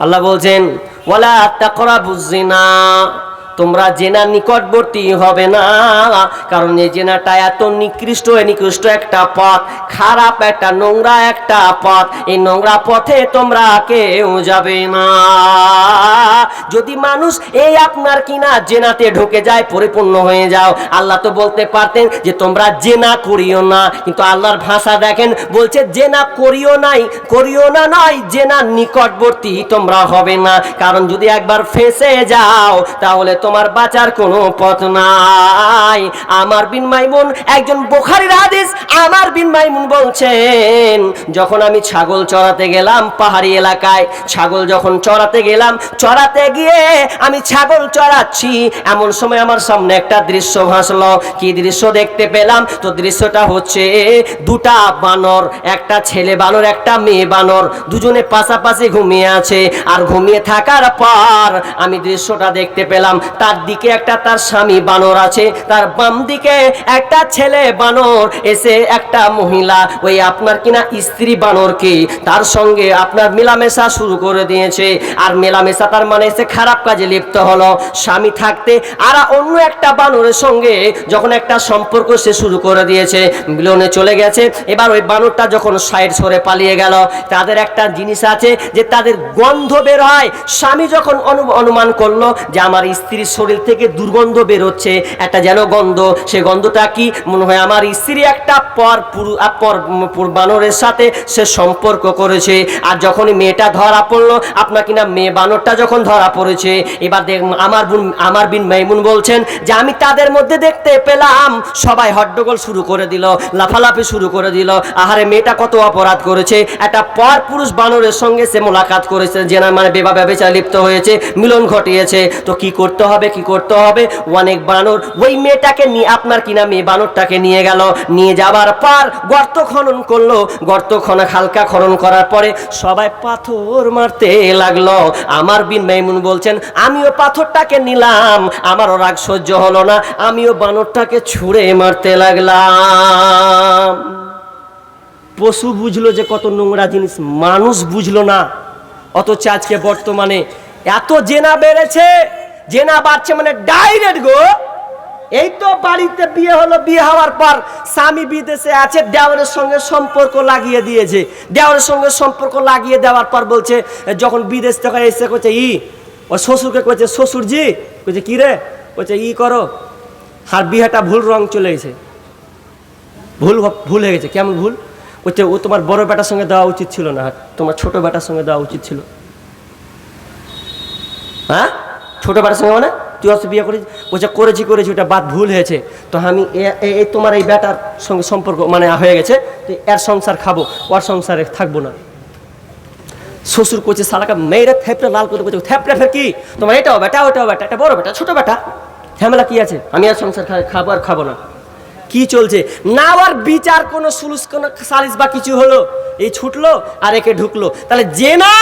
আল্লাহ বলছেন ওয়ালা তাকরাবুজ জিনা। তোমরা জেনা নিকটবর্তী হবে না, কারণ এই জেনাটা এত নিকৃষ্ট নিকৃষ্ট একটা পথ, খারাপ একটা, নোংরা একটা পথ, এই নোংরা পথে তোমরা কেউ যাবে না। যদি মানুষ এই আপনার কিনা জেনাতে ঢুকে যায়, পরিপূর্ণ হয়ে যাও, আল্লাহ তো বলতে পারতেন যে তোমরা জেনা করিও না, কিন্তু আল্লাহর ভাষা দেখেন, বলছে জেনা করিও নাই, করিও না নয়, জেনা নিকটবর্তী তোমরা হবে না। কারণ যদি একবার ফেঁসে যাও, তাহলে তোমার বাঁচার কোনো পথ নাই। আমার বিন মাইমুন একজন বোখারির হাদিস, আমার বিন মাইমুন বলছেন, যখন আমি ছাগল চড়াতে গেলাম পাহাড়ি এলাকায়, ছাগল যখন চড়াতে গেলাম, চড়াতে গিয়ে আমি ছাগল চড়াচ্ছি। এমন সময় আমার সামনে একটা দৃশ্য ভাসলো। কি দৃশ্য দেখতে পেলাম? তো দৃশ্যটা হচ্ছে দুটা বানর, একটা ছেলে বানর, একটা মেয়ে বানর, দুজনে পাশাপাশি ঘুমিয়ে আছে। আর ঘুমিয়ে থাকার পর আমি দৃশ্যটা দেখতে পেলাম। তার দিকে একটা তার স্বামী বানর আছে, তার বাম দিকে একটা ছেলে বানর, এসে একটা মহিলা, ওই আপনার কিনা স্ত্রী বানরকে তার সঙ্গে আপনার মেলামেশা শুরু করে দিয়েছে, আর মেলামেশা তার মানে এসে খারাপ কাজে লিপ্ত হলো। স্বামী থাকতে আর অন্য একটা বানরের সঙ্গে যখন একটা সম্পর্ক সে শুরু করে দিয়েছে, মিলনে চলে গেছে। এবার ওই বানরটা যখন সাইড সরে পালিয়ে গেল, তাদের একটা জিনিস আছে যে তাদের গন্ধ বের হয়। স্বামী যখন অনু- অনুমান করল যে আমার স্ত্রীর শরীর থেকে দুর্গন্ধ বের হচ্ছে, একটা যেন গন্ধ। সে গন্ধটা কি? মনে হয় আমার স্ত্রী একটা পর পর বানরের সাথে সে সম্পর্ক করেছে। আর যখনই মেয়েটা ধরা পড়ল, আপনার কিনা মেয়ে বানরটা যখন ধরা পড়েছে, এবার দেখ আমার বোন আমার বিন মাইমুন বলছেন যে, আমি তাদের মধ্যে দেখতে পেলাম। সবাই হট্টগোল শুরু করে দিল, লাফালাফি শুরু করে দিল। আহারে, মেয়েটা কত অপরাধ করেছে। একটা পর পুরুষ বানরের সঙ্গে সে মোলাকাত করেছে জেনা মানে বেবা ব্যবচার লিপ্ত হয়েছে, মিলন ঘটিয়েছে। তো কি করতে হবে, কি করতে হবে? অনেক বানর ওই মেয়েটাকে নিয়ে আপনার কিনা মেয়ে বানরটাকে নিয়ে গেল। নিয়ে যাবার পর গর্ত খনন করল। গর্ত খনা হালকা খনন করার পরে সবাই পাথর মারতে লাগল। আমার বিন মাইমুন বলছেন, আমিও পাথরটাকে নিলাম, আমারও রাগ সহ্য হলো না, আমিও বানরটাকে ছুঁড়ে মারতে লাগলাম। পশু বুঝলো যে কত নোংরা জিনিস, মানুষ বুঝলো না। অথচ আজকে বর্তমানে এত জেনা বেড়েছে। জেনা বাড়ছে মানে ডাইরেক্ট গো। এই তো বাড়িতে বিয়ে হলো, বিয়ে হওয়ার পর স্বামী বিদেশে আছে, দেওয়ারের সঙ্গে সম্পর্ক লাগিয়ে দিয়েছে। দেওয়ারের সঙ্গে সম্পর্ক লাগিয়ে দেওয়ার পর বলছে, যখন বিদেশ থেকে এসে করছে ই ও শ্বশুরকে কইছে, শ্বশুরজি, কইছে, কী রে? কইছে, ই করো। আর বিয়েটা ভুল রং চলে গেছে। ভুল ভুল হয়ে গেছে। কেমন ভুল? বলছে ও তোমার বড় বেটার সঙ্গে দেওয়া উচিত ছিল না, তোমার ছোট বেটার সঙ্গে দেওয়া উচিত ছিল। হ্যাঁ? ছোট বেটার সঙ্গে মানে তুই অবশ্য বিয়ে করেছিস বলছে, করেছি করেছি, ওটা বাদ ভুল হয়েছে। তো আমি এই তোমার এই বেটার সঙ্গে সম্পর্ক মানে হয়ে গেছে, তো এর সংসার খাব, ওর সংসারে থাকব না। শ্বশুর করছে সালাকা মেয়েরা থেপড়ে লাল করে বলছে, থেপড়ে ফের কি? তোমার এটাও বেটা, ওটাও বেটা, এটা বড় বেটা, ছোট বেটা। ঝামেলা কি আছে? আমি আর সংসার খাব আর খাব না। কি চলছে? না আর বিচার, কোনো সুলুস, কোনো সালিস বা কিছু হলো? এই ছুটলো আর একে ঢুকলো। তাহলে যে না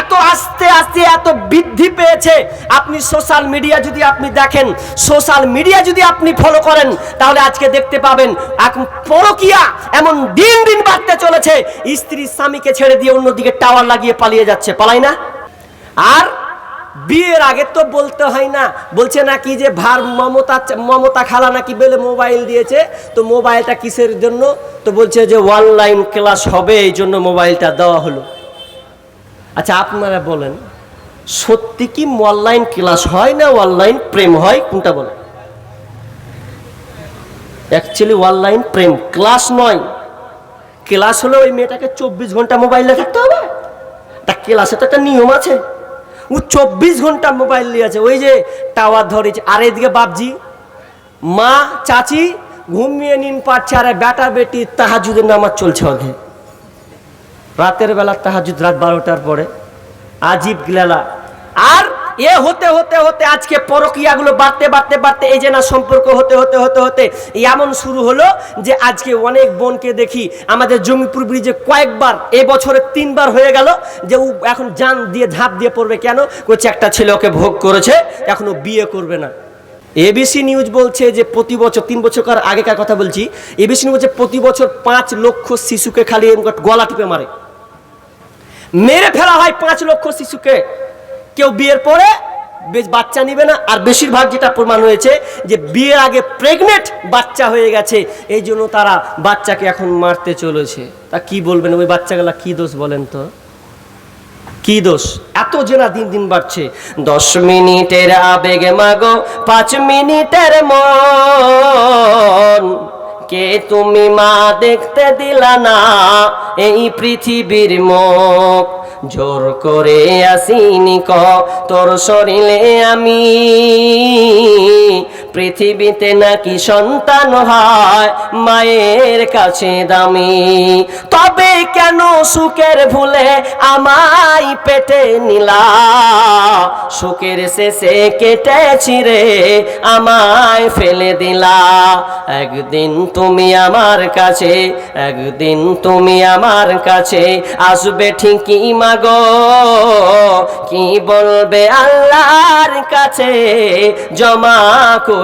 এত আস্তে আস্তে এত বৃদ্ধি পেয়েছে। আপনি সোশ্যাল মিডিয়া যদি আপনি দেখেন সোশ্যাল মিডিয়া যদি আপনি ফলো করেন, তাহলে আজকে দেখতে পাবেন এখন পরকিয়া এমন দিন দিন বাড়তে চলেছে। স্ত্রী স্বামীকে ছেড়ে দিয়ে অন্যদিকে টাওয়ার লাগিয়ে পালিয়ে যাচ্ছে। পালাই না? আর বিয়ের আগে তো বলতে হয় না, বলছে নাকি যে ভার মমতা মমতা খালা নাকি বলে মোবাইল দিয়েছে, তো মোবাইলটা কিসের জন্য? তো বলছে যে অনলাইন ক্লাস হবে, এই জন্য মোবাইলটা দেওয়া হলো। আচ্ছা আপনারা বলেন, সত্যি কি অনলাইন ক্লাস হয় না অনলাইন প্রেম হয়? কোনটা বলেন? অ্যাকচুয়ালি অনলাইন প্রেম ক্লাস নয়। ক্লাস হলে ওই মেয়েটাকে চব্বিশ ঘণ্টা মোবাইলে থাকতে হবে? তা ক্লাসে তো একটা নিয়ম আছে। ও চব্বিশ ঘণ্টা মোবাইল নিয়ে আছে। ওই যে টাওয়ার ধরেছে। আর এদিকে বাপজি, মা, চাচি, ঘুমিয়ে নিন পাচ্ছে আর বেটা বেটি তাহাজুদের নামাজ চলছে ওকে রাতের বেলা তাহাজুদ রাত বারোটার পরে আজিব গিলালা। আর এ হতে হতে হতে আজকে পরকিয়াগুলো বাড়তে বাড়তে বাড়তে এই যে না সম্পর্ক হতে হতে হতে হতে এমন শুরু হলো যে আজকে অনেক বোনকে দেখি আমাদের জঙ্গিপুর ব্রিজে কয়েকবার, এ বছরে তিনবার হয়ে গেল যে ও এখন জান দিয়ে ঝাঁপ দিয়ে পড়বে কেন? করছে একটা ছেলে ওকে ভোগ করেছে, এখনও বিয়ে করবে না। এবিসি নিউজ বলছে যে প্রতি বছর, তিন বছর আগেকার কথা বলছি এবিসি নিউজ বলছে প্রতি বছর পাঁচ লক্ষ শিশুকে খালি গলা টিপে মারে। মেরে ফেলা হয় পাঁচ লক্ষ শিশুকে। কেউ বিয়ের পরে বেশ বাচ্চা নিবে না, আর বেশিরভাগ যেটা প্রমাণ হয়েছে যে বিয়ের আগে প্রেগনেন্ট বাচ্চা হয়ে গেছে, এই জন্য তারা বাচ্চাকে এখন মারতে চলেছে। তা কি বলবেন? ওই বাচ্চাগুলা কি দোষ বলেন তো? কি দোষ? এত জেনা দিন দিন বাড়ছে। দশ মিনিটের আবেগে মাগো, পাঁচ মিনিটের মন। কে তুমি মা দেখতে দিলা না? এই পৃথিবীর মুখ। জোর করে আসিনি ক তোর শরীরে আমি। পৃথিবীতে নাকি সন্তান হয়? মায়ের কাছে দামি। তবে কেন সুখের ভুলে আমায় পেটে নিলা? সুখের শেষে কেটেছি রে, আমায় ফেলে দিলা। একদিন তুমি আমার কাছে, একদিন তুমি আমার কাছে আসবে ঠিকই মাগো। কি বলবে আল্লাহর কাছে? জমা করে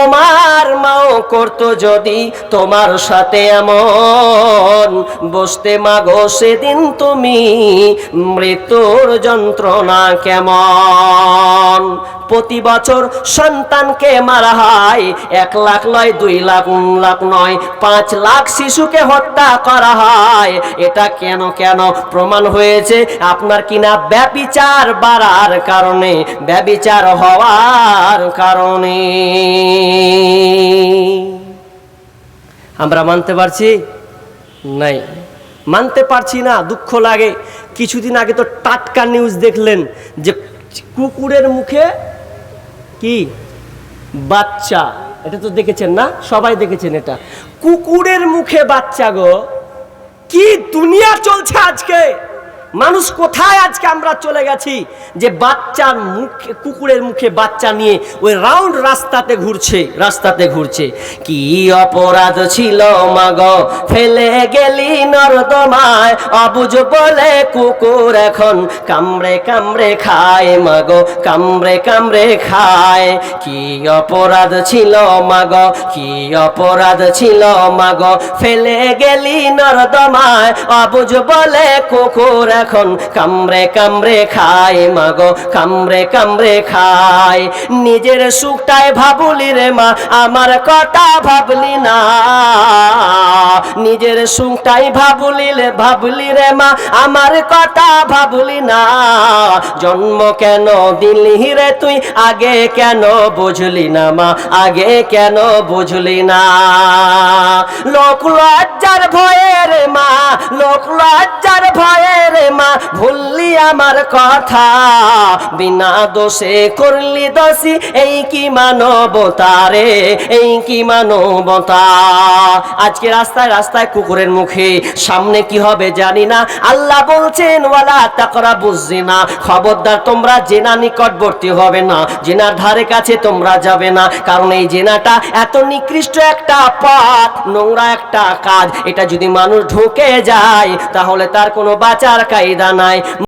তোমার মাও করতো যদি তোমার সাথে এমন। বসতে মাগো সেদিন তুমি মৃত্যুর যন্ত্রণা কেমন? প্রতি বছর সন্তানকে মারা হয়। এক লাখ নয়, দুই লাখ লাখ নয়, পাঁচ লাখ শিশুকে হত্যা করা হয়। এটা কেন কেন প্রমাণ হয়েছে? আপনার কিনা ব্যবিচার বাড়ার কারণে? ব্যবিচার হওয়ার কারণে। আমরা মানতে পারছি? নাই। মানতে পারছি না, দুঃখ লাগে। কিছুদিন আগে তো টাটকা নিউজ দেখলেন যে কুকুরের মুখে কি? বাচ্চা। এটা তো দেখেছেন না? সবাই দেখেছেন এটা। কুকুরের মুখে বাচ্চা গো। কি দুনিয়া চলছে আজকে? মানুষ কোথায় আজকে আমরা চলে গেছি? যে বাচ্চার মুখে, কুকুরের মুখে বাচ্চা নিয়ে ওই রাউন্ড রাস্তাতে ঘুরছে রাস্তাতে ঘুরছে। কি অপরাধ ছিল মাগ? ফেলে গেলি নর্দমায়। অবুঝ বলে কুকুর এখন কামড়ে কামড়ে খায় মাগো, কামড়ে কামড়ে খায়। কি অপরাধ ছিল মাগ? কি অপরাধ ছিল মাগ? ফেলে গেলি নর্দমায়। অবুঝ বলে কুকুর এখন কামড়ে কামড়ে খায়, মাগো, কামড়ে কামড়ে খায়। নিজের সুখটাই ভাবুলি রে মা, আমার কথা ভাবলি না। নিজের সুখটাই ভাবুলি রে ভাবলি রে মা, আমার কথা ভাবলি না। জন্ম কেন দিলি রে তুই, আগে কেন বুঝলি না মা, আগে কেন বুঝলি না। লোক লজ্জার ভয়ে রে মা, লোক লজ্জার ভুললি আমার কথা, বিনা দোষে করলি দোষী, এই কি মানবতা রে, এই কি মানবতা? আজকে রাস্তায় রাস্তায় কুকুরের মুখে, সামনে কি হবে জানি না। আল্লাহ বলছেন, ওয়ালা তাকরা বুঝছি না খবরদার, তোমরা জেনা নিকটবর্তী হবে না। জেনার ধারে কাছে তোমরা যাবে না, কারণ এই জেনাটা এত নিকৃষ্ট একটা পথ, নোংরা একটা কাজ। এটা যদি মানুষ ঢুকে যায়, তাহলে তার কোনো বাঁচার কায়দা নাই